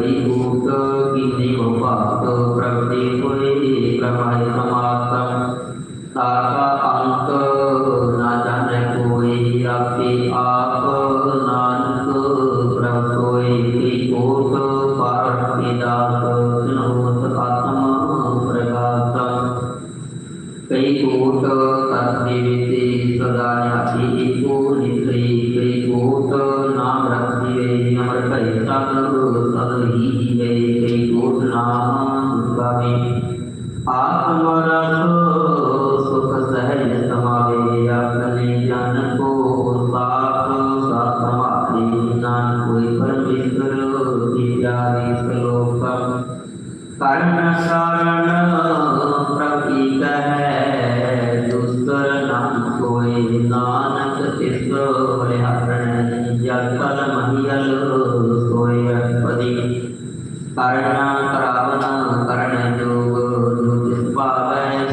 ैभूत किन्निमुपात् प्रवृत्तिपुरे प्रमाय समाप्तम् ताका अंक न जाने कोई अपि आप नानक प्रवतोय त्रिकोट पार्थिदात नोत आत्म प्रगातम् त्रिकोट तद्विविति सदा याति इको नित्रि त्रिकोट ਨਾਨਕ ਤਿਸ ਬਲਿਹਾਰਣ ਜਲ ਕਲ ਕਰਣਾ ਕਰਾਵਣਾ ਕਰਨ ਜੋਗ ਜੁਗ ਸੁਭਾਵੈ